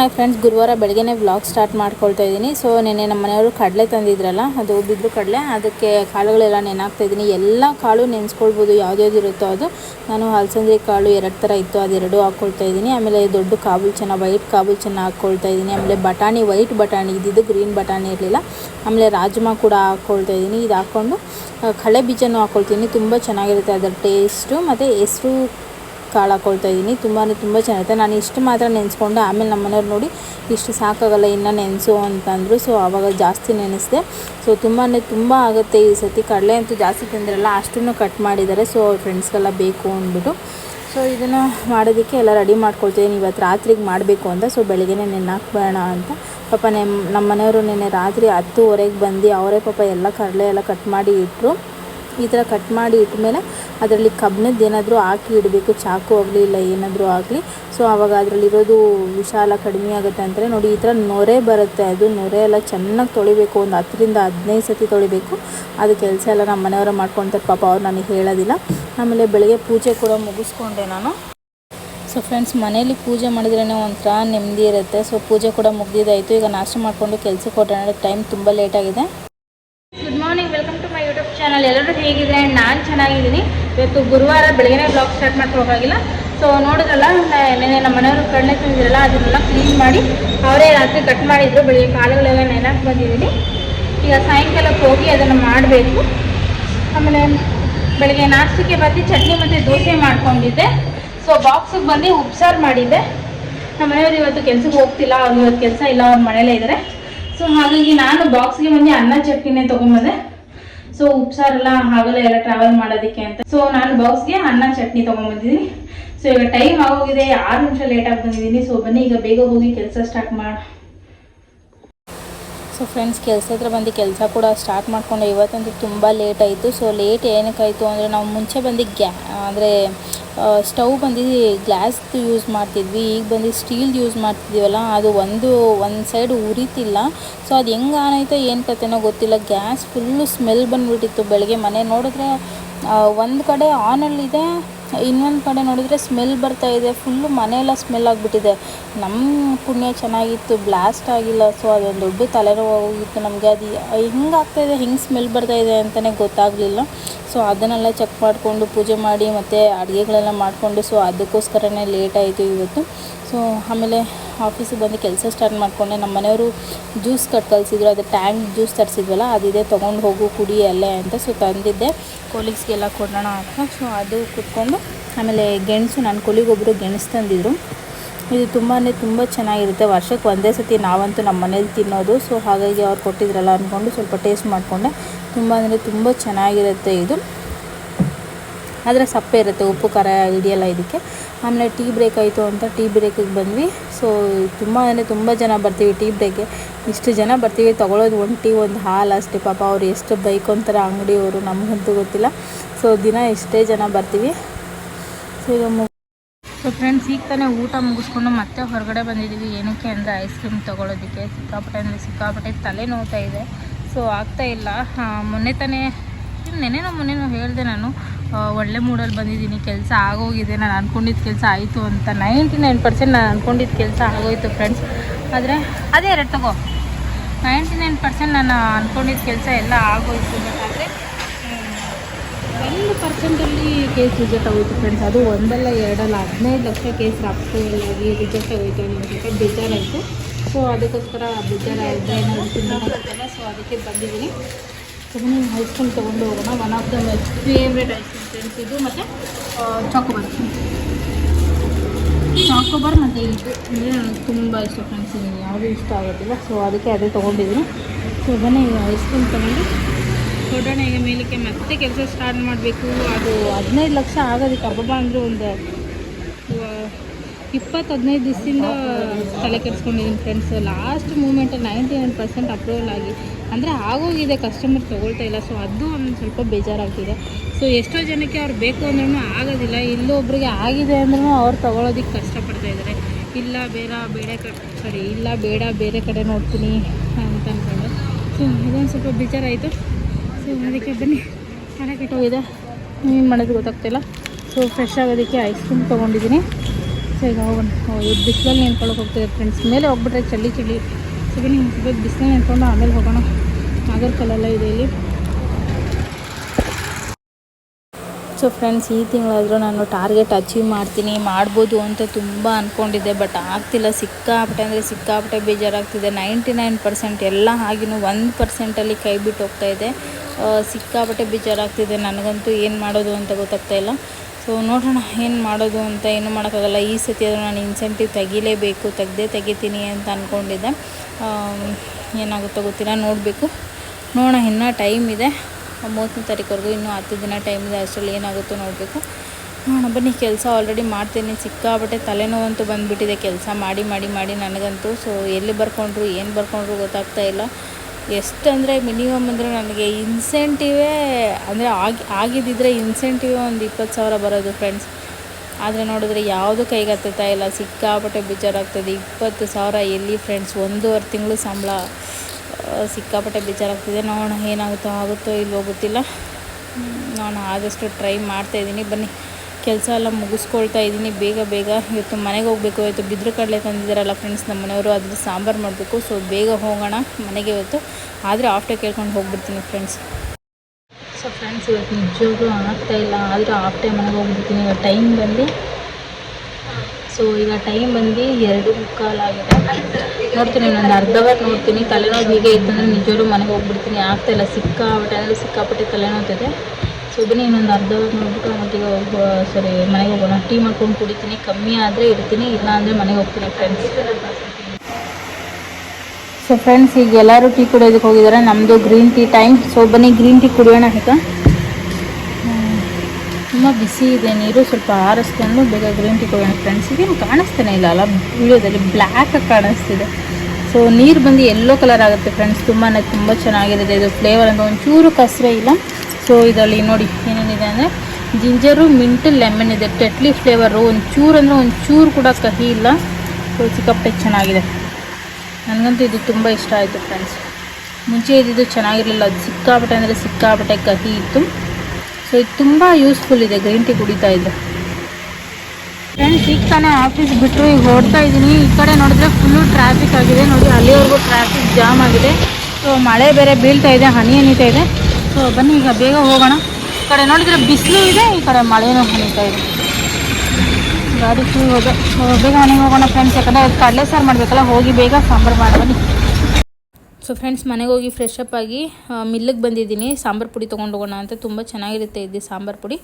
Hi friends ಗುರುವಾರ ಬೆಳಗ್ಗೆನೇ vlog start ಮಾಡ್ಕೊಳ್ತಾ ಇದ್ದೀನಿ. ಸೊ ನೆನ್ನೆ ನಮ್ಮ ಮನೆಯವರು ಕಡಲೆ ತಂದಿದ್ರಲ್ಲ, ಅದು ಬಿದ್ರು ಕಡಲೆ. ಅದಕ್ಕೆ ಕಾಳುಗಳೆಲ್ಲ ನೆನಾಗ್ತಾ ಇದ್ದೀನಿ. ಎಲ್ಲ ಕಾಳು ನೆನೆಸ್ಕೊಳ್ಬೋದು, ಯಾವ್ದ್ಯಾವ್ದು ಇರುತ್ತೋ ಅದು. ನಾನು ಹಲಸಂದ್ರಿ ಕಾಳು ಎರಡು ಥರ ಇತ್ತು ಅದೆರಡು ಹಾಕ್ಕೊಳ್ತಾ ಇದ್ದೀನಿ. ಆಮೇಲೆ ದೊಡ್ಡ ಕಾಬೂಲ್ ಚೆನ್ನ ವೈಟ್ ಕಾಬೂಲ್ ಚೆನ್ನ ಹಾಕ್ಕೊಳ್ತಾ ಇದ್ದೀನಿ. ಆಮೇಲೆ ಬಟಾಣಿ ವೈಟ್ ಬಟಾಣಿ ಇದ್ದಿದ್ದು ಗ್ರೀನ್ ಬಟಾಣಿ ಇರಲಿಲ್ಲ. ಆಮೇಲೆ ರಾಜ್ಮಾ ಕೂಡ ಹಾಕ್ಕೊಳ್ತಾ ಇದ್ದೀನಿ. ಇದು ಹಾಕ್ಕೊಂಡು ಕಳೆ ಬೀಜನೂ ಹಾಕ್ಕೊಳ್ತೀನಿ ತುಂಬ ಚೆನ್ನಾಗಿರುತ್ತೆ ಅದರ ಟೇಸ್ಟು ಮತ್ತು ಹೆಸ್ರು ಕಾಳು ಹಾಕ್ಕೊಳ್ತಾ ಇದ್ದೀನಿ ತುಂಬಾ ತುಂಬ ಚೆನ್ನಾಗಿರುತ್ತೆ ನಾನು ಇಷ್ಟು ಮಾತ್ರ ನೆನೆಸ್ಕೊಂಡು ಆಮೇಲೆ ನಮ್ಮ ಮನೆಯವ್ರು ನೋಡಿ ಇಷ್ಟು ಸಾಕಾಗಲ್ಲ, ಇನ್ನು ನೆನೆಸು ಅಂತಂದರು. ಸೊ ಆವಾಗ ಜಾಸ್ತಿ ನೆನೆಸಿದೆ. ಸೊ ತುಂಬಾ ತುಂಬ ಆಗುತ್ತೆ ಈ ಸತಿ ಕಡಲೆ ಅಂತೂ ಜಾಸ್ತಿ ತಿಂದಿರಲ್ಲ, ಅಷ್ಟನ್ನು ಕಟ್ ಮಾಡಿದ್ದಾರೆ. ಸೊ, ಅವ್ರ ಫ್ರೆಂಡ್ಸ್ಗೆಲ್ಲ ಬೇಕು ಅಂದ್ಬಿಟ್ಟು. ಸೊ, ಇದನ್ನು ಮಾಡೋದಕ್ಕೆ ಎಲ್ಲ ರೆಡಿ ಮಾಡ್ಕೊಳ್ತಿದ್ದೀನಿ ಇವತ್ತು ರಾತ್ರಿಗೆ ಮಾಡಬೇಕು ಅಂತ. ಸೊ, ಬೆಳಗ್ಗೆನೇ ನೆನೆ ಅಂತ. ಪಾಪ ನಮ್ಮ ನಮ್ಮ ಮನೆಯವರು ನಿನ್ನೆ ರಾತ್ರಿ ಹತ್ತುವರೆಗೆ ಬಂದು ಅವರೇ ಪಾಪ ಎಲ್ಲ ಕಡಲೆ ಎಲ್ಲ ಕಟ್ ಮಾಡಿ ಇಟ್ಟರು ಈ ಥರ ಕಟ್ ಮಾಡಿ ಇಟ್ಮೇಲೆ ಅದರಲ್ಲಿ ಕಬ್ಬಿಣದ್ದು ಏನಾದರೂ ಹಾಕಿ ಇಡಬೇಕು. ಚಾಕು ಆಗಲಿ ಇಲ್ಲ ಏನಾದರೂ ಆಗಲಿ. ಸೊ, ಆವಾಗ ಅದರಲ್ಲಿರೋದು ವಿಶಾಲ ಕಡಿಮೆ ಆಗುತ್ತೆ ಅಂದರೆ ನೋಡಿ, ಈ ಥರ ನೊರೆ ಬರುತ್ತೆ ಅದು. ನೊರೆ ಎಲ್ಲ ಚೆನ್ನಾಗಿ ತೊಳಿಬೇಕು. ಒಂದು ಹತ್ತರಿಂದ ಹದಿನೈದು ಸತಿ ತೊಳಿಬೇಕು. ಅದು ಕೆಲಸ ಎಲ್ಲ ನಮ್ಮ ಮನೆಯವರು ಮಾಡ್ಕೊತಾರೆ. ಪಾಪ ಅವ್ರು ನನಗೆ ಹೇಳೋದಿಲ್ಲ. ಆಮೇಲೆ ಬೆಳಗ್ಗೆ ಪೂಜೆ ಕೂಡ ಮುಗಿಸ್ಕೊಂಡೆ ನಾನು. ಸೊ, ಫ್ರೆಂಡ್ಸ್ ಮನೇಲಿ ಪೂಜೆ ಮಾಡಿದ್ರೇ ಒಂಥರ ನೆಮ್ಮದಿ ಇರುತ್ತೆ. ಸೊ, ಪೂಜೆ ಕೂಡ ಮುಗ್ದಿದ್ದಾಯಿತು. ಈಗ ನಾಷ್ಟ ಮಾಡಿಕೊಂಡು ಕೆಲಸಕ್ಕೆ ಹೊರಟೋಣ ಟೈಮ್ ತುಂಬ ಲೇಟಾಗಿದೆ. ಚಾನಲ್ ಎಲ್ಲರೂ ಹೇಗಿದ್ರೆ ನಾನು ಚೆನ್ನಾಗಿದ್ದೀನಿ. ಇವತ್ತು ಗುರುವಾರ ಬೆಳಗ್ಗೆ ಬ್ಲಾಗ್ ಸ್ಟಾರ್ಟ್ ಮಾಡ್ಕೋಬೇಕಾಗಿಲ್ಲ ಸೊ ನೋಡಿದ್ರಲ್ಲ ನ- ನೆನ್ನೆ ನಮ್ಮ ಮನೆಯವರು ಕಡಲೆ ತಿಂದಿರಲ್ಲ ಅದನ್ನೆಲ್ಲ ಕ್ಲೀನ್ ಮಾಡಿ ಅವರೇ ರಾತ್ರಿ ಕಟ್ ಮಾಡಿದ್ರು, ಬೆಳಗ್ಗೆ ಕಾಳುಗಳೆಲ್ಲ ನೆನಕ್ಕೆ ಬಂದಿದ್ದೀನಿ ಈಗ ಸಾಯಂಕಾಲಕ್ಕೆ ಹೋಗಿ ಅದನ್ನು ಮಾಡಬೇಕು. ಆಮೇಲೆ ಬೆಳಗ್ಗೆ ನಾಷ್ಟಕ್ಕೆ ಬಂದು ಚಟ್ನಿ ಮತ್ತು ದೋಸೆ ಮಾಡ್ಕೊಂಡಿದ್ದೆ. ಸೊ ಬಾಕ್ಸಿಗೆ ಬಂದು ಉಪ್ಸಾರು ಮಾಡಿದ್ದೆ. ನಮ್ಮ ಮನೆಯವರು ಇವತ್ತು ಕೆಲ್ಸಕ್ಕೆ ಹೋಗ್ತಿಲ್ಲ, ಅವ್ರು ಇವತ್ತು ಕೆಲಸ ಇಲ್ಲ, ಅವ್ರ ಮನೇಲೇ ಇದ್ದಾರೆ ಸೊ ಹಾಗಾಗಿ ನಾನು ಬಾಕ್ಸ್ಗೆ ಬಂದು ಅನ್ನ ಚಟ್ನಿನೇ ತೊಗೊಂಬಂದೆ. ಸೊ ಉಪ್ಸಾರೆಲ್ಲ ಆಗಲ್ಲ ಎಲ್ಲ ಟ್ರಾವೆಲ್ ಮಾಡೋದಕ್ಕೆ ಅಂತ. ಸೊ ನಾನು ಬಾಕ್ಸ್ಗೆ ಅನ್ನ, ಚಟ್ನಿ ತೊಗೊಂಬಂದಿದ್ದೀನಿ ಸೊ ಈಗ ಟೈಮ್ ಆಗೋಗಿದೆ, ಆರು ನಿಮಿಷ ಲೇಟಾಗಿ ಬಂದಿದ್ದೀನಿ. ಸೊ ಬನ್ನಿ, ಈಗ ಬೇಗ ಹೋಗಿ ಕೆಲಸ ಸ್ಟಾರ್ಟ್ ಮಾಡಿ ಸೊ ಫ್ರೆಂಡ್ಸ್ ಕೆಲಸ ಹತ್ರ ಬಂದು ಕೆಲಸ ಕೂಡ ಸ್ಟಾರ್ಟ್ ಮಾಡಿಕೊಂಡೆ ಇವತ್ತಂತೂ ತುಂಬ ಲೇಟ್ ಆಯಿತು. ಸೊ ಲೇಟ್ ಏನಕ್ಕಾಯಿತು ಅಂದರೆ ನಾವು ಮುಂಚೆ ಬಂದು ಗ್ಯಾ ಅಂದರೆ ಸ್ಟವ್ ಬಂದು ಗ್ಲಾಸ್ದು ಯೂಸ್ ಮಾಡ್ತಿದ್ವಿ, ಈಗ ಬಂದು ಸ್ಟೀಲ್ ಯೂಸ್ ಮಾಡ್ತಿದ್ದೀವಲ್ಲ, ಅದು ಒಂದು ಒಂದು ಸೈಡ್ ಉರಿತಿಲ್ಲ. ಸೊ ಅದು ಹೆಂಗೆ ಆನ್ ಆಯ್ತೋ ಏನು ಕತೆನೋ ಗೊತ್ತಿಲ್ಲ. ಗ್ಯಾಸ್ ಫುಲ್ಲು ಸ್ಮೆಲ್ ಬಂದುಬಿಟ್ಟಿತ್ತು ಬೆಳಗ್ಗೆ. ಮನೆ ನೋಡಿದ್ರೆ ಒಂದು ಕಡೆ ಆನಲ್ಲಿದೆ ಇನ್ನೊಂದು ಕಡೆ ನೋಡಿದರೆ ಸ್ಮೆಲ್ ಬರ್ತಾ ಇದೆ. ಫುಲ್ಲು ಮನೆಯೆಲ್ಲ ಸ್ಮೆಲ್ ಆಗಿಬಿಟ್ಟಿದೆ. ನಮ್ಮ ಪುಣ್ಯ ಚೆನ್ನಾಗಿತ್ತು ಬ್ಲಾಸ್ಟ್ ಆಗಿಲ್ಲ. ಸೊ ಅದೊಂದು ದೊಡ್ಡ ತಲೆನೋವು ಹೋಗಿತ್ತು ನಮಗೆ. ಅದು ಹೆಂಗೆ ಆಗ್ತಾಯಿದೆ ಹೆಂಗೆ ಸ್ಮೆಲ್ ಬರ್ತಾ ಇದೆ ಅಂತಲೇ ಗೊತ್ತಾಗಲಿಲ್ಲ. ಸೊ ಅದನ್ನೆಲ್ಲ ಚೆಕ್ ಮಾಡಿಕೊಂಡು ಪೂಜೆ ಮಾಡಿ ಮತ್ತು ಅಡುಗೆಗಳೆಲ್ಲ ಮಾಡಿಕೊಂಡು ಸೊ ಅದಕ್ಕೋಸ್ಕರನೇ ಲೇಟ್ ಆಯಿತು ಇವತ್ತು. ಸೊ ಆಮೇಲೆ ಆಫೀಸಿಗೆ ಬಂದು ಕೆಲಸ ಸ್ಟಾರ್ಟ್ ಮಾಡಿಕೊಂಡೆ. ನಮ್ಮ ಮನೆಯವರು ಜ್ಯೂಸ್ ಕಟ್ ಕಲಿಸಿದ್ರು ಅದು ಟ್ಯಾಂಕ್ ಜ್ಯೂಸ್ ತರಿಸಿದ್ವಲ್ಲ ಅದಿದೆ ತೊಗೊಂಡು ಹೋಗು, ಕುಡಿ ಅಲ್ಲೇ ಅಂತ ಸೊ ತಂದಿದ್ದೆ. ಕೋಲಿಗ್ಸ್ಗೆಲ್ಲ ಕೊಡೋಣ ಅಂತ. ಸೊ ಅದು ಕುತ್ಕೊಂಡು ಆಮೇಲೆ ಗೆಣಸು ನನ್ನ ಕೋಲಿಗೊಬ್ಬರು ಗೆಣಸು ತಂದಿದ್ರು. ಇದು ತುಂಬಾ ತುಂಬ ಚೆನ್ನಾಗಿರುತ್ತೆ. ವರ್ಷಕ್ಕೆ ಒಂದೇ ಸತಿ ನಾವಂತೂ ನಮ್ಮ ಮನೇಲಿ ತಿನ್ನೋದು. ಸೊ ಹಾಗಾಗಿ ಅವ್ರು ಕೊಟ್ಟಿದ್ರಲ್ಲ ಅಂದ್ಕೊಂಡು ಸ್ವಲ್ಪ ಟೇಸ್ಟ್ ಮಾಡಿಕೊಂಡೆ. ತುಂಬ ಅಂದರೆ ತುಂಬ ಚೆನ್ನಾಗಿರುತ್ತೆ ಇದು. ಆದರೆ ಸಪ್ಪೆ ಇರುತ್ತೆ, ಉಪ್ಪು, ಖಾರ ಹಿಡಿಯಲ್ಲ ಇದಕ್ಕೆ. ಆಮೇಲೆ ಟೀ ಬ್ರೇಕ್ ಆಯಿತು ಅಂತ ಟೀ ಬ್ರೇಕಿಗೆ ಬಂದ್ವಿ. ಸೊ ತುಂಬ ಅಂದರೆ ತುಂಬ ಜನ ಬರ್ತೀವಿ ಟೀ ಬ್ರೇಕ್ಗೆ. ಇಷ್ಟು ಜನ ಬರ್ತೀವಿ, ತೊಗೊಳೋದು ಒಂದು ಟೀ, ಒಂದು ಹಾಲು ಅಷ್ಟೇ. ಪಾಪ ಅವ್ರು ಎಷ್ಟು ಬೈಕೊಂತಾರೆ ಅಂಗಡಿಯವರು, ನಮಗಂತೂ ಗೊತ್ತಿಲ್ಲ. ಸೊ ದಿನ ಎಷ್ಟೇ ಜನ ಬರ್ತೀವಿ. ಸೊ ಈಗ ಸೊ ಫ್ರೆಂಡ್ಸ್ ಈಗ ತಾನೇ ಊಟ ಮುಗಿಸ್ಕೊಂಡು ಮತ್ತೆ ಹೊರಗಡೆ ಬಂದಿದ್ದೀವಿ ಏನಕ್ಕೆ ಅಂದರೆ ಐಸ್ ಕ್ರೀಮ್ ತೊಗೊಳೋದಕ್ಕೆ ಸಿಕ್ಕಾಪಟ್ಟೆ ಅಂದರೆ ಸಿಕ್ಕಾಪಟ್ಟೆ ತಲೆ ನೋವ್ತಾ ಇದೆ. ಸೊ ಇಲ್ಲ. ಮೊನ್ನೆ ತಾನೇ ನೆನೆನೋ ಮೊನ್ನೆನೋ ಹೇಳಿದೆ ನಾನು. ಒಳ್ಳೆ ಮೂಡಲ್ಲಿ ಬಂದಿದ್ದೀನಿ. ಕೆಲಸ ಆಗೋಗಿದೆ. ನಾನು ಅಂದ್ಕೊಂಡಿದ್ದ ಕೆಲಸ ಆಯಿತು ಅಂತ ನೈಂಟಿ ನೈನ್ ಪರ್ಸೆಂಟ್ ನಾನು ಅಂದ್ಕೊಂಡಿದ್ದ ಕೆಲಸ ಆಗೋಯ್ತು ಫ್ರೆಂಡ್ಸ್ ಆದರೆ ಅದೇ ಎರಡು ತಗೋ. ನೈಂಟಿ ನೈನ್ ಪರ್ಸೆಂಟ್ ನಾನು ಅಂದ್ಕೊಂಡಿದ್ದ ಕೆಲಸ ಎಲ್ಲ ಆಗೋಯ್ತು. ಆದರೆ ಒಂದು ಪರ್ಸೆಂಟಲ್ಲಿ ಕೇಸ್ ರಿಜೆಕ್ಟ್ ಆಗೋಯ್ತು ಫ್ರೆಂಡ್ಸ್ ಅದು ಒಂದಲ್ಲ ಎರಡಲ್ಲ ಹದಿನೈದು ಲಕ್ಷ ಕೇಸ್ ರಾಪ್ಟೋಲಾಗಿ ರಿಜೆಕ್ಟ್ ಆಗೋಯ್ತು ಅನ್ನೋ ಸ್ವಲ್ಪ ಬೇಜಾರಾಯಿತು. ಸೊ ಅದಕ್ಕೋಸ್ಕರ ಬೇಜಾರಾಯಿತು ತಿನ್ನೋಕ್ಕಾಗಲ್ಲ ಸೊ ಅದಕ್ಕೆ ಬಂದಿದ್ದೀನಿ. ಬನ್ನಿ ಐಸ್ ಕ್ರೀಮ್ ತೊಗೊಂಡು ಹೋಗೋಣ. One of the my favourite ice cream friends ಇದು. ಮತ್ತು ಚಾಕೋಬಾರ್ ಚಾಕೋಬಾರ್ ಮತ್ತು ಇದು. ಅಂದರೆ ನನಗೆ ತುಂಬ ಇಷ್ಟ ಫ್ರೆಂಡ್ಸ್ ಇದು. ಯಾವುದೂ ಇಷ್ಟ ಆಗೋದಿಲ್ಲ ಸೊ ಅದಕ್ಕೆ ಅದೇ ತೊಗೊಂಡಿದ್ದೀನಿ. ಸೊ ಬನ್ನಿ ಐಸ್ ಕ್ರೀಮ್ ತೊಗೊಂಡು ಹೊರಡೋಣ ಈಗ ಮೇಲಕ್ಕೆ. ಮತ್ತೆ ಕೆಲಸ ಸ್ಟಾರ್ಟ್ ಮಾಡಬೇಕು. ಅದು ಹದಿನೈದು ಲಕ್ಷ ಆಗೋದಕ್ಕೆ ಹಬ್ಬ ಅಂದರೆ ಒಂದು ಇಪ್ಪತ್ತು ಹದಿನೈದು ದಿವಸದಿಂದ ತಲೆ ಕೆಡಿಸ್ಕೊಂಡಿದ್ದೀನಿ friends last moment ninety nine percent approval ಆಗಿ. ಅಂದರೆ ಆಗೋಗಿದೆ ಕಸ್ಟಮರ್ ತೊಗೊಳ್ತಾ ಇಲ್ಲ. ಸೊ ಅದು ಒಂದು ಸ್ವಲ್ಪ ಬೇಜಾರಾಗ್ತಿದೆ. ಸೊ ಎಷ್ಟೋ ಜನಕ್ಕೆ ಅವ್ರು ಬೇಕು ಅಂದ್ರೂ ಆಗೋದಿಲ್ಲ. ಇಲ್ಲೊಬ್ರಿಗೆ ಆಗಿದೆ ಅಂದ್ರೂ ಅವ್ರು ತೊಗೊಳೋದಕ್ಕೆ ಕಷ್ಟಪಡ್ತಾ ಇದ್ದಾರೆ. ಇಲ್ಲ, ಬೇಡ ಬೇಡ ಸಾರಿ ಇಲ್ಲ, ಬೇಡ, ಬೇರೆ ಕಡೆ ನೋಡ್ತೀನಿ ಅಂತ ಅಂದ್ಕೊಂಡು ಸೊ ಇದೊಂದು ಸ್ವಲ್ಪ ಬೇಜಾರಾಯಿತು. ಸೊ ಅದಕ್ಕೆ ಬನ್ನಿ. ಕೆಟ್ಟೋಗಿದೆ. ಏನು ಮಾಡೋದು ಗೊತ್ತಾಗ್ತಿಲ್ಲ ಸೊ ಫ್ರೆಶ್ ಆಗೋದಕ್ಕೆ ಐಸ್ ಕ್ರೀಮ್ ತೊಗೊಂಡಿದ್ದೀನಿ. ಸೊ ಈಗ ಹೋಗೋಣ. ಇವ್ರು ಬಿಸಿಲಲ್ಲಿ ನಿಂತ್ಕೊಳ್ಳೋಕೆ ಹೋಗ್ತಿದೆ ಫ್ರೆಂಡ್ಸ್ ಮೇಲೆ ಹೋಗ್ಬಿಟ್ರೆ ಚಳಿ ಚಳಿ. ಸಗಣಿ ಮುಗಿಸ್ಬೇಕು ಬಿಸಿಲಲ್ಲಿ ನಿಂತ್ಕೊಂಡು ಆಮೇಲೆ ಹೋಗೋಣ. ನಾಗರ್ಕಲ್ಲೆಲ್ಲ ಇದೆ ಇಲ್ಲಿ. ಸೊ ಫ್ರೆಂಡ್ಸ್ ಈ ತಿಂಗಳಾದರೂ ನಾನು ಟಾರ್ಗೆಟ್ ಅಚೀವ್ ಮಾಡ್ತೀನಿ. ಮಾಡ್ಬೋದು ಅಂತ ತುಂಬ ಅಂದ್ಕೊಂಡಿದ್ದೆ ಬಟ್ ಆಗ್ತಿಲ್ಲ. ಸಿಕ್ಕಾಪಟ್ಟೆ ಅಂದರೆ ಸಿಕ್ಕಾಪಟ್ಟೆ ಬೇಜಾರಾಗ್ತಿದೆ. ನೈಂಟಿ ನೈನ್ ಪರ್ಸೆಂಟ್ ಎಲ್ಲ ಆಗಿನೂ ಒಂದು ಪರ್ಸೆಂಟಲ್ಲಿ ಕೈ ಬಿಟ್ಟು ಹೋಗ್ತಾಯಿದೆ ಸಿಕ್ಕಾಪಟ್ಟೆ ಬೇಜಾರಾಗ್ತಿದೆ. ನನಗಂತೂ ಏನು ಮಾಡೋದು ಅಂತ ಗೊತ್ತಾಗ್ತಾ ಇಲ್ಲ. ಸೊ ನೋಡೋಣ ಏನು ಮಾಡೋದು ಅಂತ ಏನು ಮಾಡೋಕ್ಕಾಗಲ್ಲ. ಈ ಸತಿ ಆದರೂ ನಾನು ಇನ್ಸೆಂಟಿವ್ ತೆಗಿಲೇಬೇಕು, ತೆಗ್ದೇ ತೆಗಿತೀನಿ ಅಂತ ಅಂದ್ಕೊಂಡಿದ್ದೆ ಏನಾಗುತ್ತೋ ಗೊತ್ತಿಲ್ಲ, ನೋಡಬೇಕು. ನೋಡೋಣ, ಇನ್ನೂ ಟೈಮ್ ಇದೆ. ಮೂವತ್ತನೇ ತಾರೀಕುವರೆಗೂ ಇನ್ನೂ ಹತ್ತು ದಿನ ಟೈಮ್ ಇದೆ, ಅಷ್ಟರಲ್ಲಿ ಏನಾಗುತ್ತೋ ನೋಡಬೇಕು. ನೋಡೋಣ, ಬನ್ನಿ, ಕೆಲಸ ಆಲ್ರೆಡಿ ಮಾಡ್ತೀನಿ. ಸಿಕ್ಕಾಬಟ್ಟೆ ತಲೆನೋವಂತೂ ಬಂದುಬಿಟ್ಟಿದೆ, ಕೆಲಸ ಮಾಡಿ ಮಾಡಿ ಮಾಡಿ ನನಗಂತೂ. ಸೊ ಎಲ್ಲಿ ಬರ್ಕೊಂಡ್ರು, ಏನು ಬರ್ಕೊಂಡ್ರು ಗೊತ್ತಾಗ್ತಾ ಇಲ್ಲ. ಎಷ್ಟು ಅಂದರೆ ಮಿನಿಮಮ್ ಅಂದರೆ ನನಗೆ ಇನ್ಸೆಂಟಿವೇ ಅಂದರೆ ಆಗಿ ಆಗಿದ್ದಿದ್ರೆ ಇನ್ಸೆಂಟಿವೇ ಒಂದು ಇಪ್ಪತ್ತು ಸಾವಿರ ಬರೋದು ಫ್ರೆಂಡ್ಸ್ ಆದರೆ ನೋಡಿದ್ರೆ ಯಾವುದು ಕೈಗೆ ಹತ್ತುತ್ತಾ ಇಲ್ಲ. ಸಿಕ್ಕಾಪಟ್ಟೆ ಬೇಜಾರಾಗ್ತದೆ. ಇಪ್ಪತ್ತು ಸಾವಿರ ಎಲ್ಲಿ ಫ್ರೆಂಡ್ಸ್ ಒಂದೂವರೆ ತಿಂಗಳು ಸಂಬಳ ಸಿಕ್ಕಾಪಟ್ಟೆ ಬೇಜಾರಾಗ್ತಿದೆ. ನೋಡೋಣ ಏನಾಗುತ್ತೋ ಆಗುತ್ತೋ ಇಲ್ವೋ ಗೊತ್ತಿಲ್ಲ. ನಾನು ಆದಷ್ಟು ಟ್ರೈ ಮಾಡ್ತಾಯಿದ್ದೀನಿ ಬನ್ನಿ. ಕೆಲಸ ಎಲ್ಲ ಮುಗಿಸ್ಕೊಳ್ತಾ ಇದ್ದೀನಿ. ಬೇಗ ಬೇಗ ಇವತ್ತು ಮನೆಗೆ ಹೋಗಬೇಕು. ಇವತ್ತು ಬಿದ್ರು ಕಡಲೆ ತಂದಿದ್ದಾರಲ್ಲ ಫ್ರೆಂಡ್ಸ್ ನಮ್ಮ ಮನೆಯವರು ಅದ್ರ ಸಾಂಬಾರು ಮಾಡಬೇಕು. ಸೊ ಬೇಗ ಹೋಗೋಣ ಮನೆಗೆ ಇವತ್ತು. ಆದರೆ ಆಫ್ಟರ್ ಕೇಳ್ಕೊಂಡು ಹೋಗ್ಬಿಡ್ತೀನಿ ಫ್ರೆಂಡ್ಸ್ ಸೊ ಫ್ರೆಂಡ್ಸ್ ಇವತ್ತು ನಿಜವಾಗ್ಲೂ ಆಗ್ತಾ ಇಲ್ಲ. ಆದರೂ ಆಫ್ಟರ್ ಮನೆಗೆ ಹೋಗ್ಬಿಡ್ತೀನಿ. ಈಗ ಟೈಮ್ ಬಂದು ಸೊ ಈಗ ಟೈಮ್ ಬಂದು ಎರಡು ಮುಕ್ಕಾಲಾಗಿದೆ ನೋಡ್ತೀನಿ ನಾನು ಅರ್ಧ ಅವರ್ ನೋಡ್ತೀನಿ. ತಲೆನೋವು ಹೀಗೆ ಇತ್ತಂದರೆ ನಿಜವಾಗ್ಲೂ ಮನೆಗೆ ಹೋಗ್ಬಿಡ್ತೀನಿ. ಆಗ್ತಾ ಇಲ್ಲ. ಸಿಕ್ಕಾಪಟ್ಟೆ ಅಂದರೆ ಸಿಕ್ಕಾಪಟ್ಟೆ ತಲೆನೋವ್ತಿದೆ ಸೊ ಬನ್ನಿ ಇನ್ನೊಂದು ಅರ್ಧ ಅವರ್ ನೋಡ್ಬಿಟ್ಟು ಮತ್ತೀಗ ಸರಿ ಮನೆಗೆ ಹೋಗೋಣ. ಟೀ ಮಾಡ್ಕೊಂಡು ಕುಡಿತೀನಿ. ಕಮ್ಮಿ ಆದರೆ ಇರ್ತೀನಿ, ಇಲ್ಲ ಅಂದರೆ ಮನೆಗೆ ಹೋಗ್ತೀನಿ ಫ್ರೆಂಡ್ಸ್ ಸೊ ಫ್ರೆಂಡ್ಸ್ ಈಗ ಎಲ್ಲರೂ ಟೀ ಕುಡಿಯೋದಕ್ಕೆ ಹೋಗಿದ್ದಾರೆ. ನಮ್ಮದು ಗ್ರೀನ್ ಟೀ ಟೈಮ್ ಸೊ ಬನ್ನಿ ಗ್ರೀನ್ ಟೀ ಕುಡಿಯೋಣ ಅಂತ ತುಂಬ ಬಿಸಿ ಇದೆ. ನೀರು ಸ್ವಲ್ಪ ಆರಿಸ್ಕೊಂಡು ಬೇಗ ಗ್ರೀನ್ ಟೀ ಕುಡಿಯೋಣ ಫ್ರೆಂಡ್ಸ್ ಇದೇನು ಕಾಣಿಸ್ತಾನೆ ಇಲ್ಲ ಅಲ್ಲ? ವಿಡಿಯೋದಲ್ಲಿ ಬ್ಲ್ಯಾಕಾಗಿ ಕಾಣಿಸ್ತಿದೆ. ಸೊ ನೀರು ಬಂದು ಎಲ್ಲೋ ಕಲರ್ ಆಗುತ್ತೆ ಫ್ರೆಂಡ್ಸ್ ತುಂಬಾ ತುಂಬ ಚೆನ್ನಾಗಿರುತ್ತೆ ಇದು ಫ್ಲೇವರ್ ಅಂತ ಒಂಚೂರು ಕಸರೆ ಇಲ್ಲ. ಸೊ ಇದರಲ್ಲಿ, ನೋಡಿ ಏನೇನಿದೆ ಅಂದರೆ ಜಿಂಜರು, ಮಿಂಟ್, ಲೆಮನ್ ಇದೆ. ಟೆಟ್ಲಿ ಫ್ಲೇವರು, ಒಂಚೂರು ಅಂದರೆ ಒಂಚೂರು ಕೂಡ ಕಹಿ ಇಲ್ಲ. ಸೊ ಸಿಕ್ಕಾಪಟ್ಟೆ ಚೆನ್ನಾಗಿದೆ. ನನಗಂತೂ ಇದು ತುಂಬ ಇಷ್ಟ ಆಯಿತು ಫ್ರೆಂಡ್ಸ್ ಮುಂಚೆ ಇದ್ದಿದ್ದು ಚೆನ್ನಾಗಿರಲಿಲ್ಲ. ಅದು ಸಿಕ್ಕಾಪಟ್ಟೆ ಅಂದರೆ ಸಿಕ್ಕಾಪಟ್ಟೆ ಕಹಿ ಇತ್ತು. ಸೊ ಇದು ತುಂಬ ಯೂಸ್ಫುಲ್ ಇದೆ. ಗ್ರೀನ್ ಟೀ ಕುಡಿತಾ ಇದ್ದೆ ಫ್ರೆಂಡ್ಸ್ ಈಗ ತಾನೇ ಆಫೀಸ್ ಬಿಟ್ಟರು ಈಗ ಹೊಡ್ತಾ ಇದ್ದೀನಿ. ಈ ಕಡೆ ನೋಡಿದ್ರೆ ಫುಲ್ಲು ಟ್ರಾಫಿಕ್ ಆಗಿದೆ. ನೋಡಿ, ಅಲ್ಲಿವರೆಗೂ ಟ್ರಾಫಿಕ್ ಜಾಮ್ ಆಗಿದೆ. ಸೊ ಮಳೆ ಬೇರೆ ಬೀಳ್ತಾ ಇದೆ, ಹನಿ ಹನಿತಾ ಇದೆ. ಸೊ ಬನ್ನಿ, ಈಗ ಬೇಗ ಹೋಗೋಣ. ಈ ಕಡೆ ನೋಡಿದ್ರೆ ಬಿಸಿಲು ಇದೆ, ಈ ಕಡೆ ಮಳೆನೂ ಹನಿತಾ ಇದೆ. ಗಾಡಿ ಫ್ರೀ ಹೋದೆ ಬೇಗ ಮನೆಗೆ ಹೋಗೋಣ ಫ್ರೆಂಡ್ಸ್ ಯಾಕಂದರೆ ಕಡಲೆ ಸಾರು ಮಾಡಬೇಕಲ್ಲ, ಹೋಗಿ ಬೇಗ ಸಾಂಬಾರು ಮಾಡಿ ಬನ್ನಿ. ಸೊ ಫ್ರೆಂಡ್ಸ್ ಮನೆಗೆ ಹೋಗಿ ಫ್ರೆಶ್ ಅಪ್ ಆಗಿ ಮಿಲ್ಲಿಗೆ ಬಂದಿದ್ದೀನಿ. ಸಾಂಬಾರು ಪುಡಿ ತೊಗೊಂಡು ಹೋಗೋಣ ಅಂತ ತುಂಬ ಚೆನ್ನಾಗಿರುತ್ತೆ ಇದು ಸಾಂಬಾರು ಪುಡಿ.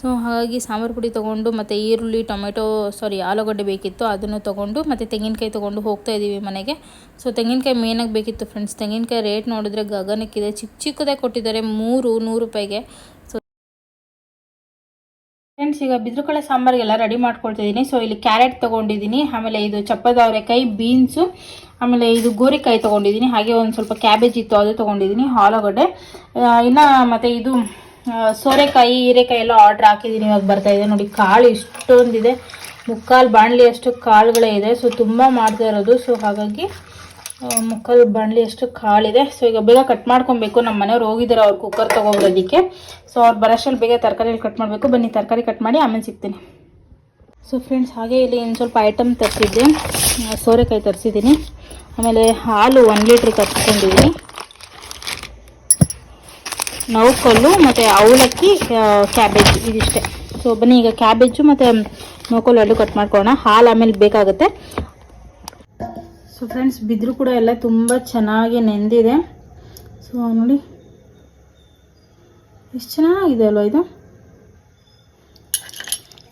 ಸೊ ಹಾಗಾಗಿ ಸಾಂಬಾರು ಪುಡಿ ತೊಗೊಂಡು ಮತ್ತು ಈರುಳ್ಳಿ, ಟೊಮೆಟೊ ಸಾರಿ ಆಲೂಗಡ್ಡೆ ಬೇಕಿತ್ತು ಅದನ್ನು ತೊಗೊಂಡು ಮತ್ತು ತೆಂಗಿನಕಾಯಿ ತೊಗೊಂಡು ಹೋಗ್ತಾ ಇದ್ದೀವಿ ಮನೆಗೆ. ಸೊ ತೆಂಗಿನಕಾಯಿ ಮೇನಾಗಿ ಬೇಕಿತ್ತು ಫ್ರೆಂಡ್ಸ್ ತೆಂಗಿನಕಾಯಿ ರೇಟ್ ನೋಡಿದ್ರೆ ಗಗನಕ್ಕಿದೆ. ಚಿಕ್ಕ ಚಿಕ್ಕದೇ ಕೊಟ್ಟಿದ್ದಾರೆ ಮೂರು, ನೂರು ರೂಪಾಯಿಗೆ. ಫ್ರೆಂಡ್ಸ್ ಈಗ ಬಿದ್ರುಕಳೆ ಸಾಂಬಾರಿಗೆಲ್ಲ ರೆಡಿ ಮಾಡ್ಕೊಳ್ತಿದ್ದೀನಿ. ಸೊ ಇಲ್ಲಿ ಕ್ಯಾರೆಟ್ ತೊಗೊಂಡಿದ್ದೀನಿ. ಆಮೇಲೆ ಇದು ಚಪ್ಪದವರೆಕಾಯಿ ಬೀನ್ಸು ಆಮೇಲೆ ಇದು ಗೋರಿಕಾಯಿ ತೊಗೊಂಡಿದ್ದೀನಿ. ಹಾಗೆ ಒಂದು ಸ್ವಲ್ಪ ಕ್ಯಾಬೇಜ್ ಇತ್ತು, ಅದು ತೊಗೊಂಡಿದ್ದೀನಿ, ಆಲೂಗಡ್ಡೆ. ಇನ್ನು ಮತ್ತು ಇದು ಸೋರೆಕಾಯಿ, ಹೀರೆಕಾಯಿ ಎಲ್ಲ ಆರ್ಡ್ರ್ ಹಾಕಿದ್ದೀನಿ. ಇವಾಗ ಬರ್ತಾ ಇದೆ ನೋಡಿ, ಕಾಳು ಇಷ್ಟೊಂದಿದೆ. ಮುಕ್ಕಾಲು ಬಾಣಲಿ ಅಷ್ಟು ಕಾಳುಗಳೇ ಇದೆ. ಸೊ ತುಂಬ ಮಾಡ್ತಾ ಇರೋದು. ಸೊ ಹಾಗಾಗಿ ಮುಕ್ಕಾಲು ಬಾಣಲಿ ಅಷ್ಟು ಕಾಳಿದೆ. ಸೊ ಈಗ ಬೇಗ ಕಟ್ ಮಾಡ್ಕೊಬೇಕು. ನಮ್ಮ ಮನೆಯವ್ರು ಹೋಗಿದ್ದಾರೆ ಅವ್ರು ಕುಕ್ಕರ್ ತೊಗೊಬರೋದಕ್ಕೆ ಸೊ ಅವ್ರು ಬರೋಷ್ಟಲ್ಲಿ ಬೇಗ ತರಕಾರಿ ಕಟ್ ಮಾಡಬೇಕು. ಬನ್ನಿ, ತರಕಾರಿ ಕಟ್ ಮಾಡಿ ಆಮೇಲೆ ಸಿಗ್ತೀನಿ. ಸೊ ಫ್ರೆಂಡ್ಸ್ ಹಾಗೆ ಇಲ್ಲಿ ಇನ್ನು ಸ್ವಲ್ಪ ಐಟಮ್ ತರಿಸಿದ್ದೆ. ಸೋರೆಕಾಯಿ ತರಿಸಿದ್ದೀನಿ. ಆಮೇಲೆ ಹಾಲು ಒನ್ ಲೀಟ್ರ್ ತರಿಸ್ಕೊಂಡಿದ್ದೀನಿ ನೌಕಲ್ಲು ಮತ್ತು ಅವಲಕ್ಕಿ ಕ್ಯಾಬೇಜ್ ಇದಿಷ್ಟೇ. ಸೊ ಬನ್ನಿ, ಈಗ ಕ್ಯಾಬೇಜು ಮತ್ತು ನೌಕಲ್ಲು ಎರಡು ಕಟ್ ಮಾಡ್ಕೊಳ್ಳೋಣ. ಹಾಲು ಆಮೇಲೆ ಬೇಕಾಗುತ್ತೆ. ಸೊ ಫ್ರೆಂಡ್ಸ್ ಬಿದ್ರು ಕೂಡ ಎಲ್ಲ ತುಂಬ ಚೆನ್ನಾಗಿ ನೆಂದಿದೆ. ಸೊ ನೋಡಿ. ಎಷ್ಟು ಚೆನ್ನಾಗಿದೆ ಅಲ್ವ ಇದು?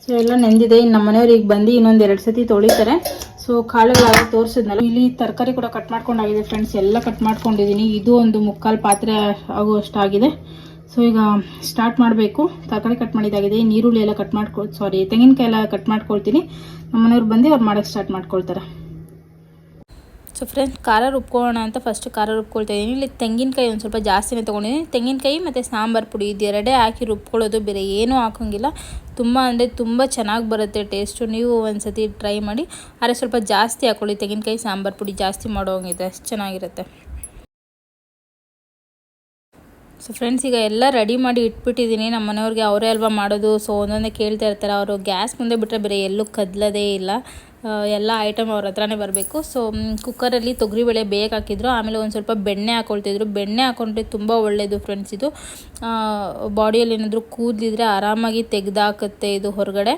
ಸೊ ಎಲ್ಲ ನೆಂದಿದೆ. ಇನ್ನು ನಮ್ಮ ಮನೆಯವ್ರು ಈಗ ಬಂದು ಇನ್ನೊಂದು ಎರಡು ಸತಿ ತೊಳಿತಾರೆ. ಸೊ ಕಾಳುಗಳಾಗಿ ತೋರಿಸಿದ್ನಲ್ಲ, ಇಲ್ಲಿ ತರಕಾರಿ ಕೂಡ ಕಟ್ ಮಾಡ್ಕೊಂಡಾಗಿದೆ ಫ್ರೆಂಡ್ಸ್ ಎಲ್ಲ ಕಟ್ ಮಾಡ್ಕೊಂಡಿದ್ದೀನಿ ಇದು ಒಂದು ಮುಕ್ಕಾಲು ಪಾತ್ರೆ ಆಗುವಷ್ಟಾಗಿದೆ ಸೊ ಈಗ ಸ್ಟಾರ್ಟ್ ಮಾಡಬೇಕು. ತರಕಾರಿ ಕಟ್ ಮಾಡಿದಾಗಿದೆ. ನೀರುಳ್ಳಿ ಎಲ್ಲ ಕಟ್ ಮಾಡ್ಕೊ ಸಾರಿ ತೆಂಗಿನಕಾಯಿ ಎಲ್ಲ ಕಟ್ ಮಾಡ್ಕೊಳ್ತೀನಿ. ನಮ್ಮ ಮನೆಯವ್ರು ಬಂದು ಅವ್ರು ಮಾಡೋಕ್ಕೆ ಸ್ಟಾರ್ಟ್ ಮಾಡ್ಕೊಳ್ತಾರೆ. ಸೊ ಫ್ರೆಂಡ್ಸ್ ಖಾರ ರುಬ್ಕೊಳ್ಳೋಣ ಅಂತ ಫಸ್ಟ್ ಖಾರ ರುಬ್ಕೊಳ್ತಾ ಇದ್ದೀನಿ. ಇಲ್ಲಿ ತೆಂಗಿನಕಾಯಿ ಒಂದು ಸ್ವಲ್ಪ ಜಾಸ್ತಿನೇ ತೊಗೊಂಡಿದ್ದೀನಿ. ತೆಂಗಿನಕಾಯಿ ಮತ್ತು ಸಾಂಬಾರು ಪುಡಿ ಇದೆರಡೇ ಹಾಕಿ ರುಬ್ಕೊಳ್ಳೋದು, ಬೇರೆ ಏನೂ ಹಾಕೋಂಗಿಲ್ಲ. ತುಂಬ ಅಂದರೆ ತುಂಬ ಚೆನ್ನಾಗಿ ಬರುತ್ತೆ ಟೇಸ್ಟು ನೀವು ಒಂದು ಸತಿ ಟ್ರೈ ಮಾಡಿ. ಆದರೆ ಸ್ವಲ್ಪ ಜಾಸ್ತಿ ಹಾಕ್ಕೊಳ್ಳಿ ತೆಂಗಿನಕಾಯಿ, ಸಾಂಬಾರು ಪುಡಿ ಜಾಸ್ತಿ ಮಾಡೋಂಗಿದೆ ಅಷ್ಟು ಚೆನ್ನಾಗಿರುತ್ತೆ. ಸೊ ಫ್ರೆಂಡ್ಸ್ ಈಗ ಎಲ್ಲ ರೆಡಿ ಮಾಡಿ ಇಟ್ಬಿಟ್ಟಿದ್ದೀನಿ. ನಮ್ಮ ಮನೆಯವ್ರಿಗೆ ಅವರೇ ಅಲ್ವಾ ಮಾಡೋದು? ಸೊ ಒಂದೊಂದೇ ಕೇಳ್ತಾ ಇರ್ತಾರೆ. ಅವರು ಗ್ಯಾಸ್ ಮುಂದೆ ಬಿಟ್ಟರೆ ಬೇರೆ ಎಲ್ಲೂ ಕದಲದೇ ಇಲ್ಲ. ಎಲ್ಲ ಐಟಮ್ ಅವ್ರ ಹತ್ರನೇ ಬರಬೇಕು. ಸೊ ಕುಕ್ಕರಲ್ಲಿ ತೊಗರಿಬೇಳೆ ಬೇಗ ಹಾಕಿದ್ರು. ಆಮೇಲೆ ಒಂದು ಸ್ವಲ್ಪ ಬೆಣ್ಣೆ ಹಾಕ್ಕೊಳ್ತಿದ್ರು ಬೆಣ್ಣೆ ಹಾಕೊಂಡ್ರೆ ತುಂಬ ಒಳ್ಳೆಯದು ಫ್ರೆಂಡ್ಸ್ ಇದು. ಬಾಡಿಯಲ್ಲಿ ಏನಾದರೂ ಕೂದಲಿದ್ರೆ ಆರಾಮಾಗಿ ತೆಗೆದಾಕುತ್ತೆ ಇದು ಹೊರಗಡೆ.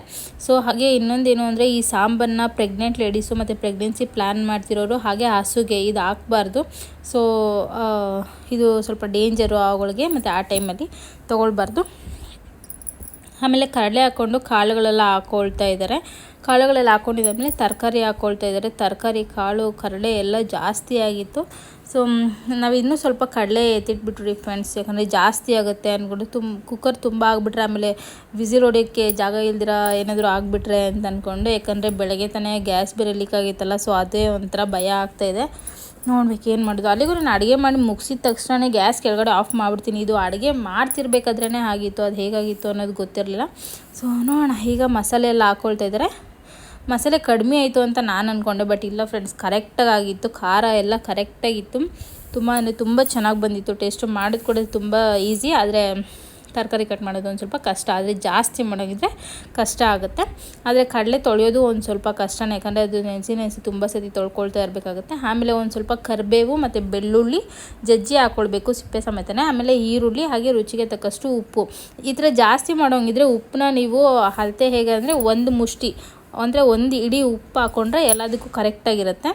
ಸೊ ಹಾಗೆ ಇನ್ನೊಂದೇನು ಅಂದರೆ ಈ ಸಾಂಬನ್ನ ಪ್ರೆಗ್ನೆಂಟ್ ಲೇಡೀಸು ಮತ್ತು ಪ್ರೆಗ್ನೆನ್ಸಿ ಪ್ಲ್ಯಾನ್ ಮಾಡ್ತಿರೋರು ಹಾಗೆ ಹಸುಗೆ ಇದು ಹಾಕ್ಬಾರ್ದು. ಸೊ ಇದು ಸ್ವಲ್ಪ ಡೇಂಜರು ಅವುಗಳಿಗೆ ಮತ್ತು ಆ ಟೈಮಲ್ಲಿ ತೊಗೊಳ್ಬಾರ್ದು. ಆಮೇಲೆ ಕಡಲೆ ಹಾಕ್ಕೊಂಡು ಕಾಳುಗಳೆಲ್ಲ ಹಾಕ್ಕೊಳ್ತಾ ಇದ್ದಾರೆ ಕಾಳುಗಳೆಲ್ಲ ಹಾಕ್ಕೊಂಡಿದ್ದಾದ್ಮೇಲೆ ತರಕಾರಿ ಹಾಕ್ಕೊಳ್ತಾ ಇದ್ದಾರೆ. ತರಕಾರಿ, ಕಾಳು, ಕಡಲೆ ಎಲ್ಲ ಜಾಸ್ತಿ ಆಗಿತ್ತು. ಸೊ ನಾವು ಇನ್ನೂ ಸ್ವಲ್ಪ ಕಡಲೆ ಎತ್ತಿಟ್ಬಿಟ್ರಿ ಫ್ರೆಂಡ್ಸ್ ಯಾಕಂದರೆ ಜಾಸ್ತಿ ಆಗುತ್ತೆ ಅಂದ್ಕೊಂಡು ತುಂಬ ಕುಕ್ಕರ್ ತುಂಬ ಆಗಿಬಿಟ್ರೆ, ಆಮೇಲೆ ವಿಸಿಲ್ ಹೊಡೆಯೋಕ್ಕೆ ಜಾಗ ಇಲ್ದಿರ ಏನಾದರೂ ಆಗಿಬಿಟ್ರೆ ಅಂತ ಅಂದ್ಕೊಂಡು ಯಾಕಂದರೆ ಬೆಳಗ್ಗೆ ತಾನೇ ಗ್ಯಾಸ್ ಬೇರೆ ಲೀಕ್ ಆಗಿತ್ತಲ್ಲ ಸೊ ಅದೇ ಒಂಥರ ಭಯ ಆಗ್ತಾಯಿದೆ ನೋಡ್ಬೇಕು ಏನು ಮಾಡೋದು. ಅಲ್ಲಿಗೂ ನಾನು ಅಡುಗೆ ಮಾಡಿ ಮುಗಿಸಿದ ತಕ್ಷಣ ಗ್ಯಾಸ್ ಕೆಳಗಡೆ ಆಫ್ ಮಾಡಿಬಿಡ್ತೀನಿ. ಇದು ಅಡುಗೆ ಮಾಡ್ತಿರ್ಬೇಕಾದ್ರೇ ಆಗಿತ್ತು, ಅದು ಹೇಗಾಗಿತ್ತು ಅನ್ನೋದು ಗೊತ್ತಿರಲಿಲ್ಲ. ಸೊ ನೋಡೋಣ, ಈಗ ಮಸಾಲೆ ಎಲ್ಲ ಹಾಕ್ಕೊಳ್ತಾ ಇದ್ದಾರೆ. ಮಸಾಲೆ ಕಡಿಮೆ ಆಯಿತು ಅಂತ ನಾನು ಅಂದ್ಕೊಂಡೆ ಬಟ್ ಇಲ್ಲ ಫ್ರೆಂಡ್ಸ್ ಕರೆಕ್ಟಾಗಿ ಆಗಿತ್ತು. ಖಾರ ಎಲ್ಲ ಕರೆಕ್ಟಾಗಿತ್ತು ತುಂಬ ಅಂದರೆ ತುಂಬ ಚೆನ್ನಾಗಿ ಬಂದಿತ್ತು. ಟೇಸ್ಟು ಮಾಡೋದು ಕೂಡ ತುಂಬ ಈಸಿ ಆದರೆ ತರಕಾರಿ ಕಟ್ ಮಾಡೋದು ಒಂದು ಸ್ವಲ್ಪ ಕಷ್ಟ. ಆದರೆ ಜಾಸ್ತಿ ಮಾಡೋಂಗಿದ್ರೆ ಕಷ್ಟ ಆಗುತ್ತೆ. ಆದರೆ ಕಡಲೆ ತೊಳೆಯೋದು ಒಂದು ಸ್ವಲ್ಪ ಕಷ್ಟನೇ, ಯಾಕಂದರೆ ಅದು ನೆನೆಸಿ ನೆನೆಸಿ ತುಂಬ ಸತಿ ತೊಳ್ಕೊಳ್ತಾ ಇರಬೇಕಾಗುತ್ತೆ. ಆಮೇಲೆ ಒಂದು ಸ್ವಲ್ಪ ಕರಿಬೇವು ಮತ್ತು ಬೆಳ್ಳುಳ್ಳಿ ಜಜ್ಜಿ ಹಾಕ್ಕೊಳ್ಬೇಕು ಸಿಪ್ಪೆ ಸಮೇತನೇ. ಆಮೇಲೆ ಈರುಳ್ಳಿ ಹಾಗೆ ರುಚಿಗೆ ತಕ್ಕಷ್ಟು ಉಪ್ಪು. ಈ ಥರ ಜಾಸ್ತಿ ಮಾಡೋಂಗಿದ್ರೆ ಉಪ್ಪನ್ನ ನೀವು ಅಳತೆ ಹೇಗೆ ಅಂದರೆ ಒಂದು ಮುಷ್ಟಿ ಅಂದರೆ ಒಂದು ಇಡೀ ಉಪ್ಪು ಹಾಕ್ಕೊಂಡ್ರೆ ಎಲ್ಲದಕ್ಕೂ ಕರೆಕ್ಟಾಗಿರುತ್ತೆ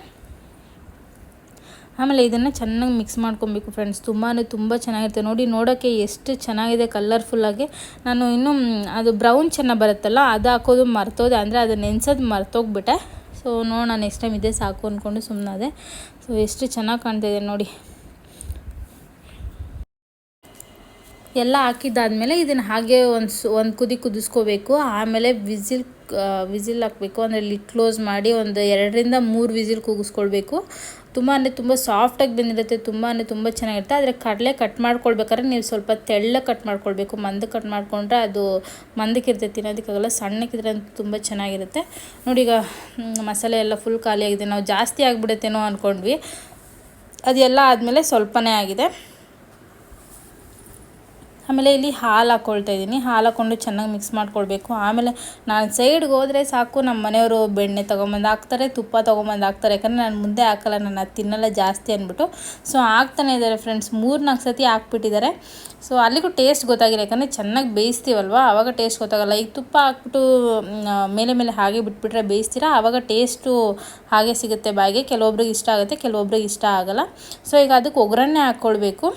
ಆಮೇಲೆ ಇದನ್ನು ಚೆನ್ನಾಗಿ ಮಿಕ್ಸ್ ಮಾಡ್ಕೊಬೇಕು ಫ್ರೆಂಡ್ಸ್ ತುಂಬಾ ತುಂಬ ಚೆನ್ನಾಗಿರುತ್ತೆ. ನೋಡಿ ನೋಡೋಕ್ಕೆ ಎಷ್ಟು ಚೆನ್ನಾಗಿದೆ ಕಲರ್ಫುಲ್ಲಾಗಿ ನಾನು ಇನ್ನೂ ಅದು ಬ್ರೌನ್ ಚೆನ್ನಾಗಿ ಬರುತ್ತಲ್ಲ, ಅದು ಹಾಕೋದು ಮರ್ತೋದೆ. ಅಂದರೆ ಅದು ನೆನ್ಸೋದು ಮರ್ತೋಗ್ಬಿಟ್ಟೆ. ಸೊ ನೋಡೋಣ ನೆಕ್ಸ್ಟ್ ಟೈಮ್ ಇದೇ ಸಾಕು ಅಂದ್ಕೊಂಡು ಸುಮ್ಮನಾದೆ ಸೊ ಎಷ್ಟು ಚೆನ್ನಾಗಿ ಕಾಣ್ತಿದೆ ನೋಡಿ. ಎಲ್ಲ ಹಾಕಿದ್ದಾದಮೇಲೆ ಇದನ್ನು ಹಾಗೆ ಒಂದು ಒಂದು ಕುದಿ ಕುದಿಸ್ಕೋಬೇಕು. ಆಮೇಲೆ ವಿಸಿಲ್ ವಿಸಿಲ್ ಹಾಕಬೇಕು. ಅಂದರೆ ಲಿಡ್ ಕ್ಲೋಸ್ ಮಾಡಿ ಒಂದು ಎರಡರಿಂದ ಮೂರು ವಿಸಿಲ್ ಕೂಗಿಸ್ಕೊಳ್ಬೇಕು ತುಂಬ ಅಂದರೆ ತುಂಬ ಸಾಫ್ಟಾಗಿ ಬಂದಿರುತ್ತೆ. ತುಂಬ ಅಂದರೆ ತುಂಬ ಚೆನ್ನಾಗಿರುತ್ತೆ. ಆದರೆ ಕಡಲೆ ಕಟ್ ಮಾಡ್ಕೊಳ್ಬೇಕಾದ್ರೆ ನೀವು ಸ್ವಲ್ಪ ತೆಳ್ಳ ಕಟ್ ಮಾಡ್ಕೊಳ್ಬೇಕು. ಮಂದ ಕಟ್ ಮಾಡಿಕೊಂಡ್ರೆ ಅದು ಮಂದಕ್ಕಿರುತ್ತೆ. ತಿನ್ನೋದಕ್ಕಾಗಲ್ಲ. ಸಣ್ಣಕ್ಕಿದ್ರೆ ತುಂಬ ಚೆನ್ನಾಗಿರುತ್ತೆ. ನೋಡಿ ಈಗ ಮಸಾಲೆ ಎಲ್ಲ ಫುಲ್ ಖಾಲಿಯಾಗಿದೆ. ನಾವು ಜಾಸ್ತಿ ಆಗಿಬಿಡುತ್ತೇನೋ ಅಂದ್ಕೊಂಡ್ವಿ ಅದೆಲ್ಲ ಆದಮೇಲೆ ಸ್ವಲ್ಪನೇ ಆಗಿದೆ. ಆಮೇಲೆ ಇಲ್ಲಿ ಹಾಲು ಹಾಕ್ಕೊಳ್ತಾ ಇದ್ದೀನಿ. ಹಾಲು ಹಾಕ್ಕೊಂಡು ಚೆನ್ನಾಗಿ ಮಿಕ್ಸ್ ಮಾಡ್ಕೊಳ್ಬೇಕು. ಆಮೇಲೆ ನಾನು ಸೈಡ್ಗೆ ಹೋದರೆ ಸಾಕು ನಮ್ಮ ಮನೆಯವರು ಬೆಣ್ಣೆ ತೊಗೊಂಬಂದು ಹಾಕ್ತಾರೆ, ತುಪ್ಪ ತೊಗೊಂಬಂದು ಹಾಕ್ತಾರೆ. ಯಾಕಂದರೆ ನಾನು ಮುಂದೆ ಹಾಕಲ್ಲ, ನಾನು ಅದು ತಿನ್ನಲ್ಲ ಜಾಸ್ತಿ ಅಂದ್ಬಿಟ್ಟು ಸೊ ಹಾಕ್ತಾನೆ ಇದ್ದಾರೆ ಫ್ರೆಂಡ್ಸ್ ಮೂರು ನಾಲ್ಕು ಸತಿ ಹಾಕ್ಬಿಟ್ಟಿದ್ದಾರೆ. ಸೊ ಅಲ್ಲಿಗೂ ಟೇಸ್ಟ್ ಗೊತ್ತಾಗಿಲ್ಲ. ಯಾಕಂದರೆ ಚೆನ್ನಾಗಿ ಬೇಯಿಸ್ತೀವಲ್ವ? ಆವಾಗ ಟೇಸ್ಟ್ ಗೊತ್ತಾಗಲ್ಲ. ಈಗ ತುಪ್ಪ ಹಾಕ್ಬಿಟ್ಟು ಮೇಲೆ ಮೇಲೆ ಹಾಗೆ ಬಿಟ್ಬಿಟ್ರೆ ಬೇಯಿಸ್ತೀರಾ? ಆವಾಗ ಟೇಸ್ಟು ಹಾಗೆ ಸಿಗುತ್ತೆ ಬಾಯಿಗೆ. ಕೆಲವೊಬ್ರಿಗೆ ಇಷ್ಟ ಆಗುತ್ತೆ, ಕೆಲವೊಬ್ರಿಗೆ ಇಷ್ಟ ಆಗಲ್ಲ. ಸೊ ಈಗ ಅದಕ್ಕೆ ಒಗ್ಗರಣೆ ಹಾಕ್ಕೊಳ್ಬೇಕು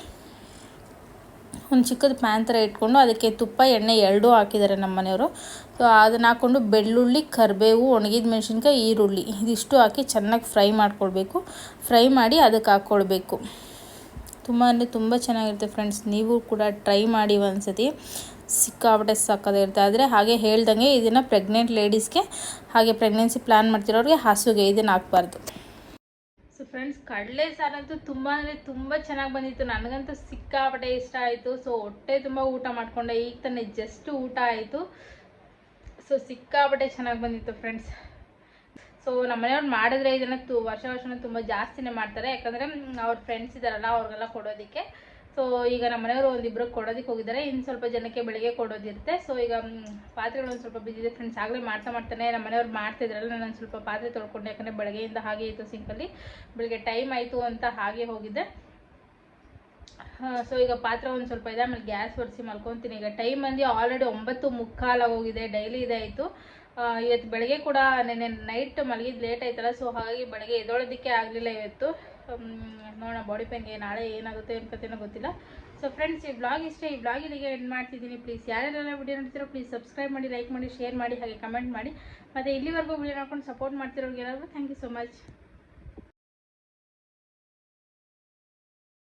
ಒಂದು ಚಿಕ್ಕದು ಪ್ಯಾನ್ ಥರ ಇಟ್ಕೊಂಡು ಅದಕ್ಕೆ ತುಪ್ಪ, ಎಣ್ಣೆ ಎರಡೂ ಹಾಕಿದ್ದಾರೆ ನಮ್ಮ ಮನೆಯವರು. ಸೊ ಅದನ್ನು ಹಾಕ್ಕೊಂಡು ಬೆಳ್ಳುಳ್ಳಿ, ಕರಿಬೇವು, ಒಣಗಿದ ಮೆಣಸಿನ್ಕಾಯಿ, ಈರುಳ್ಳಿ ಇದಿಷ್ಟು ಹಾಕಿ ಚೆನ್ನಾಗಿ ಫ್ರೈ ಮಾಡ್ಕೊಳ್ಬೇಕು. ಫ್ರೈ ಮಾಡಿ ಅದಕ್ಕೆ ಹಾಕ್ಕೊಳ್ಬೇಕು. ತುಂಬ ಅಂದರೆ ತುಂಬ ಚೆನ್ನಾಗಿರುತ್ತೆ ಫ್ರೆಂಡ್ಸ್. ನೀವು ಕೂಡ ಟ್ರೈ ಮಾಡಿ ಒಂದ್ಸತಿ. ಸಿಕ್ಕಾಪಟ್ಟೆ ಸಾಕೋದಿರುತ್ತೆ ಆದರೆ ಹಾಗೆ ಹೇಳ್ದಂಗೆ ಇದನ್ನು ಪ್ರೆಗ್ನೆಂಟ್ ಲೇಡೀಸ್ಗೆ ಹಾಗೆ ಪ್ರೆಗ್ನೆನ್ಸಿ ಪ್ಲ್ಯಾನ್ ಮಾಡ್ತಿರೋರಿಗೆ ಹಸುಗೆ ಇದನ್ನು ಹಾಕ್ಬಾರ್ದು. ಸೊ ಫ್ರೆಂಡ್ಸ್ ಕಡಲೆ ಸಾರಂತೂ ತುಂಬ ಅಂದರೆ ತುಂಬ ಚೆನ್ನಾಗಿ ಬಂದಿತ್ತು. ನನಗಂತೂ ಸಿಕ್ಕಾಪಟ್ಟೆ ಇಷ್ಟ ಆಯಿತು. ಸೊ ಹೊಟ್ಟೆ ತುಂಬ ಊಟ ಮಾಡಿಕೊಂಡೆ. ಈಗ ತಾನೇ ಜಸ್ಟ್ ಊಟ ಆಯಿತು. ಸೊ ಸಿಕ್ಕಾಪಟ್ಟೆ ಚೆನ್ನಾಗಿ ಬಂದಿತ್ತು ಫ್ರೆಂಡ್ಸ್ ಸೊ ನಮ್ಮ ಮನೆಯವ್ರು ಮಾಡಿದ್ರೆ ಇದನ್ನು ತು ವರ್ಷ ವರ್ಷನೂ ತುಂಬ ಜಾಸ್ತಿನೇ ಮಾಡ್ತಾರೆ. ಯಾಕಂದರೆ ಅವ್ರ ಫ್ರೆಂಡ್ಸ್ ಇದ್ದಾರಲ್ಲ, ಅವ್ರಿಗೆಲ್ಲ ಕೊಡೋದಕ್ಕೆ. ಸೊ ಈಗ ನಮ್ಮ ಮನೆಯವರು ಒಂದಿಬ್ರು ಕೊಡೋದಕ್ಕೆ ಹೋಗಿದ್ದಾರೆ. ಇನ್ನು ಸ್ವಲ್ಪ ಜನಕ್ಕೆ ಬೆಳಿಗ್ಗೆ ಕೊಡೋದಿರುತ್ತೆ. ಸೊ ಈಗ ಪಾತ್ರೆಗಳು ಒಂದು ಸ್ವಲ್ಪ ಬಿದ್ದಿದೆ ಫ್ರೆಂಡ್ಸ್ ಆಗಲೇ ಮಾಡ್ತಾ ಮಾಡ್ತಾನೆ ನಮ್ಮ ಮನೆಯವ್ರು ಮಾಡ್ತಿದ್ರಲ್ಲ, ನಾನು ಸ್ವಲ್ಪ ಪಾತ್ರೆ ತೊಳ್ಕೊಂಡೆ. ಯಾಕಂದರೆ ಬೆಳಗ್ಗೆಯಿಂದ ಹಾಗೆ ಇತ್ತು ಸಿಂಕಲ್ಲಿ ಬೆಳಗ್ಗೆ ಟೈಮ್ ಆಯಿತು ಅಂತ ಹಾಗೆ ಹೋಗಿದ್ದೆ. ಸೊ ಈಗ ಪಾತ್ರೆ ಒಂದು ಸ್ವಲ್ಪ ಇದೆ. ಆಮೇಲೆ ಗ್ಯಾಸ್ ಒರೆಸಿ ಮಲ್ಕೊತೀನಿ. ಈಗ ಟೈಮ್ ಬಂದು ಆಲ್ರೆಡಿ ಒಂಬತ್ತು ಮುಕ್ಕಾಲು ಹೋಗಿದೆ. ಡೈಲಿ ಇದಾಯಿತು ಇವತ್ತು ಬೆಳಗ್ಗೆ ಕೂಡ ನೆನ್ನೆ ನೈಟ್ ಮಲಗಿದ್ದು ಲೇಟ್ ಆಯ್ತಲ್ಲ. ಸೊ ಹಾಗಾಗಿ ಬೆಳಗ್ಗೆ ಎದೊಳೋದಕ್ಕೆ ಆಗಲಿಲ್ಲ ಇವತ್ತು. ನೋಡೋಣ ಬಾಡಿ ಪೇನ್ಗೆ ನಾಳೆ ಏನಾಗುತ್ತೆ ಏನು ಕಥೆನೋ ಗೊತ್ತಿಲ್ಲ. ಸೊ ಫ್ರೆಂಡ್ಸ್ ಈ ಬ್ಲಾಗ್ ಇಷ್ಟ. ಈ ಬ್ಲಾಗ್ ಇಲ್ಲಿಗೆ ಎಂಡ್ ಮಾಡ್ತಿದ್ದೀನಿ. ಪ್ಲೀಸ್ ಯಾರ್ಯಾರೆಲ್ಲ ವಿಡಿಯೋ ನೋಡ್ತೀರೋ ಪ್ಲೀಸ್ ಸಬ್ಸ್ಕ್ರೈಬ್ ಮಾಡಿ ಲೈಕ್ ಮಾಡಿ ಶೇರ್ ಮಾಡಿ, ಹಾಗೆ ಕಮೆಂಟ್ ಮಾಡಿ. ಮತ್ತು ಇಲ್ಲಿವರೆಗೂ ವಿಡಿಯೋ ನೋಡ್ಕೊಂಡು ಸಪೋರ್ಟ್ ಮಾಡ್ತಿರೋರಿಗೆ ಥ್ಯಾಂಕ್ ಯು ಸೊ ಮಚ್